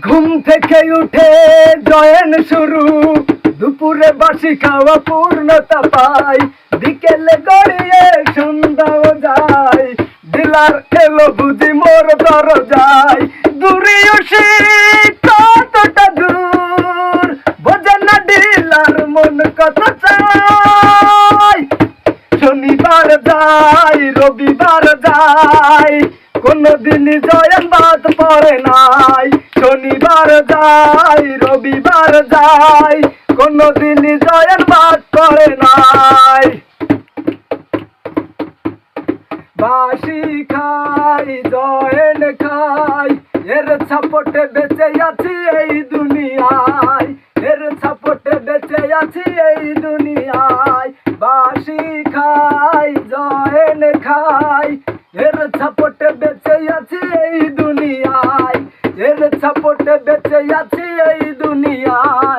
ঘুম থেকে উঠে জয়েন শুরু। দুপুরে বাসি খাওয়া পূর্ণতা পাই। বিকেলে গড়িয়ে সন্ধ্যাও যায় দিলার এলো বুঝি মোর দূরে উসি কতটা দূর। বোঝে না ডিলার মন কত চাই। শনিবার যাই, রবিবার যাই। কোনদিন জয়েন বাদ পড়ে নাই। শনিবার যাই রবিবার যাই কোনদিন জয়েন বাদ পড়ে নাই। বাসি খাই, জয়েন খাই, এর ছাপটে বেঁচে আছি এই দুনিয়ায়, এর ছাপটে বেঁচে আছি এই দুনিয়ায়। বাসি খাই, জয়েন খাই এর ছাপটে বেঁচে আছি এই দুনিয়ায়।